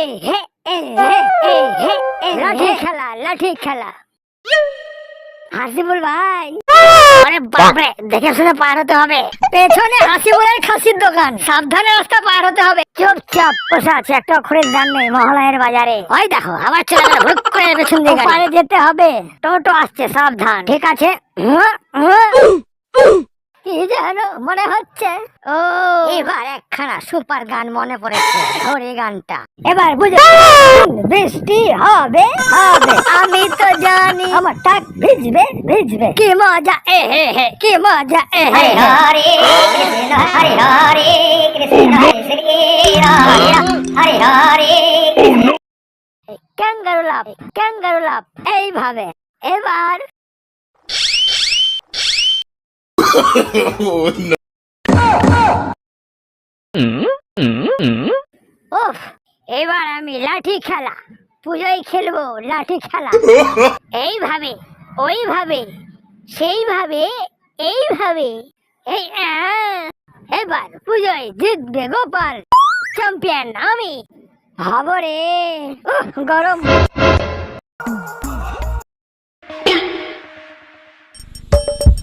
এ হে এ হে এ হে লাঠি খেলা লাঠি খেলা। হাসিবুল ভাই। আরে বাপরে দেখে শুনে পার হতে হবে। পেছনে হাসিবুলের খাসির দোকান। সাবধানে রাস্তা পার হতে হবে। চুপচাপ বসে আছে। একটা অক্ষরের দান নেই মহলায়ের বাজারে। ওই দেখো আবার চলে গেল হুট করে পেছন দিকে পারে যেতে হবে। টোটো আসছে সাবধান। ঠিক আছে। হুঁ, হুঁ। কি মনে হচ্ছে। ও। এবার একখানা সুপার গান মনে পড়েছে ধরে গানটা। এবার বুঝে বৃষ্টি হবে হবে। আমি তো জানি। আমার টাক ভিজবে ভিজবে। কি মজা এ হে হে কি মজা এ হে Hare Krishna Hare Hare Krishna Shri Ram Hare Hare. Kangaroo love kangaroo love এইভাবে। এবার উফ, এবার আমি লাঠি খেলা। পুজোয় খেলব লাঠি খেলা। এইভাবে, ওইভাবে, সেইভাবে, এইভাবে, এই! এবার পুজোয় জিতবে গোপাল চ্যাম্পিয়ন আমি। হব রে গরম।